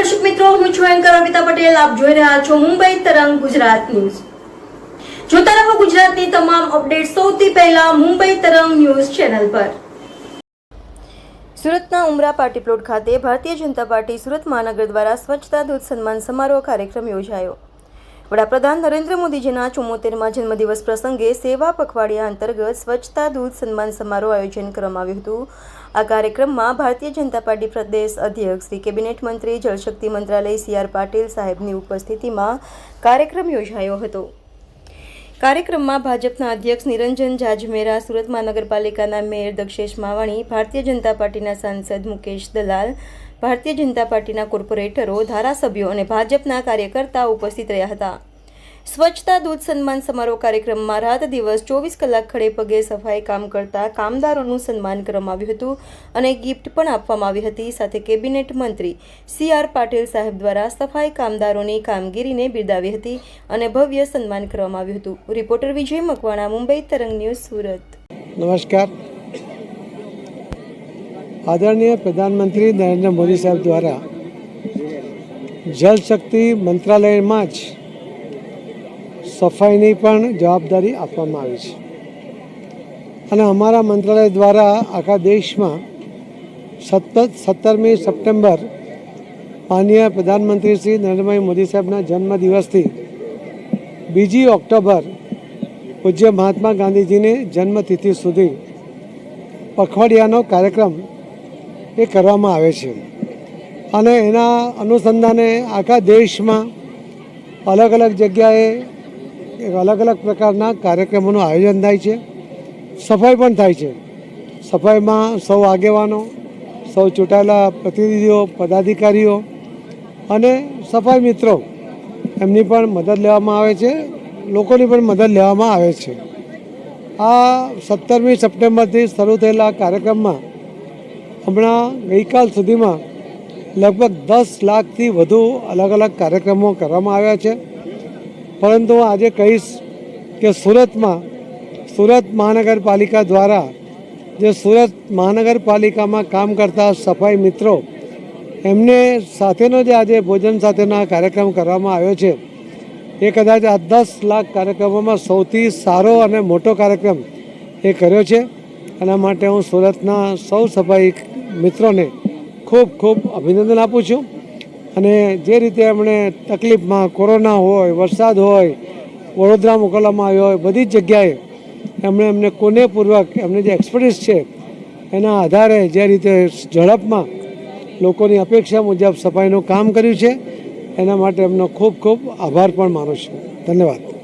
દર્શક મિત્રો, હું છું એન્કર અમિતા પટેલ. આપ જોઈ રહ્યા છો મુંબઈ તરંગ ગુજરાત ન્યૂઝ. જોતા રહો ગુજરાતની તમામ અપડેટ સૌથી પહેલા મુંબઈ તરંગ ન્યૂઝ ચેનલ પર. સુરતના ઉમરા પાર્ટી પ્લોટ ખાતે ભારતીય જનતા પાર્ટી સુરત મહાનગર દ્વારા સ્વચ્છતા દૂત સન્માન સમારોહ કાર્યક્રમ યોજાયો. વડાપ્રધાન નરેન્દ્ર મોદીજીના ચુમ્મોતેરમાં જન્મદિવસ પ્રસંગે સેવા પખવાડિયા અંતર્ગત સ્વચ્છતા દૂધ સન્માન સમારોહ આયોજન કરવામાં આવ્યું હતું. આ કાર્યક્રમમાં ભારતીય જનતા પાર્ટી પ્રદેશ અધ્યક્ષ શ્રી કેબિનેટ મંત્રી, જળશક્તિ મંત્રાલય સી આર પાટીલ સાહેબની ઉપસ્થિતિમાં કાર્યક્રમ યોજાયો હતો. કાર્યક્રમમાં ભાજપના અધ્યક્ષ નિરંજન જાજમેરા, સુરત મહાનગરપાલિકાના મેયર દક્ષેશ માવાણી, ભારતીય જનતા પાર્ટીના સાંસદ મુકેશ દલાલ, ભારતીય જનતા પાર્ટીના કોર્પોરેટરો, ધારાસભ્યો અને ભાજપના કાર્યકર્તાઓ ઉપસ્થિત રહ્યા હતા. સ્વચ્છતા દૂધ સન્માન સમારોહ કાર્યક્રમમાં રાત દિવસ ચોવીસ કલાક ખડે પગે સફાઈ કામ કરતા કામદારોનું સન્માન કરવામાં આવ્યું હતું અને ગિફ્ટ પણ આપવામાં આવી હતી. સાથે કેબિનેટ મંત્રી સી આર પાટીલ સાહેબ દ્વારા સફાઈ કામદારોની કામગીરીને બિરદાવી હતી અને ભવ્ય સન્માન કરવામાં આવ્યું હતું. રિપોર્ટર વિજય મકવાણા, મુંબઈ તરંગ ન્યૂઝ, સુરત. નમસ્કાર. આદરણીય પ્રધાનમંત્રી નરેન્દ્ર મોદી સાહેબ દ્વારા જલ શક્તિ મંત્રાલયમાં જ સફાઈની પણ જવાબદારી આપવામાં આવી છે. અને અમારા મંત્રાલય દ્વારા આખા દેશમાં સતત સત્તરમી સપ્ટેમ્બર માનનીય પ્રધાનમંત્રી શ્રી નરેન્દ્રભાઈ મોદી સાહેબના જન્મદિવસથી બીજી ઓક્ટોબર પૂજ્ય મહાત્મા ગાંધીજીની જન્મતિથિ સુધી પખવાડિયાનો કાર્યક્રમ એ કરવામાં આવે છે. અને એના અનુસંધાને આખા દેશમાં અલગ અલગ જગ્યાએ અલગ અલગ પ્રકારના કાર્યક્રમોનું આયોજન થાય છે. સફાઈ પણ થાય છે. સફાઈમાં સૌ આગેવાનો, સૌ ચૂંટાયેલા પ્રતિનિધિઓ, પદાધિકારીઓ અને સફાઈ મિત્રો એમની પણ મદદ લેવામાં આવે છે. લોકોની પણ મદદ લેવામાં આવે છે. આ સત્તરમી સપ્ટેમ્બરથી શરૂ થયેલા કાર્યક્રમમાં હમણાં ગઈકાલ સુધીમાં લગભગ દસ લાખથી વધુ અલગ અલગ કાર્યક્રમો કરવામાં આવ્યા છે. પરંતુ હું આજે કહીશ કે સુરતમાં, સુરત મહાનગરપાલિકા દ્વારા જે સુરત મહાનગરપાલિકામાં કામ કરતા સફાઈ મિત્રો, એમને સાથેનો જે આજે ભોજન સાથેનો આ કાર્યક્રમ કરવામાં આવ્યો છે, એ કદાચ આ દસ લાખ કાર્યક્રમોમાં સૌથી સારો અને મોટો કાર્યક્રમ એ કર્યો છે. એના માટે હું સુરતના સૌ સફાઈ મિત્રોને ખૂબ ખૂબ અભિનંદન આપું છું. અને જે રીતે એમણે તકલીફમાં કોરોના હોય, વરસાદ હોય, વડોદરા મોકલવામાં આવ્યો હોય, બધી જ જગ્યાએ એમણે એમને કોનેપૂર્વક એમને જે એક્સપર્ટીસ છે એના આધારે જે રીતે ઝડપમાં લોકોની અપેક્ષા મુજબ સફાઈનું કામ કર્યું છે, એના માટે એમનો ખૂબ ખૂબ આભાર પણ માનું છું. ધન્યવાદ.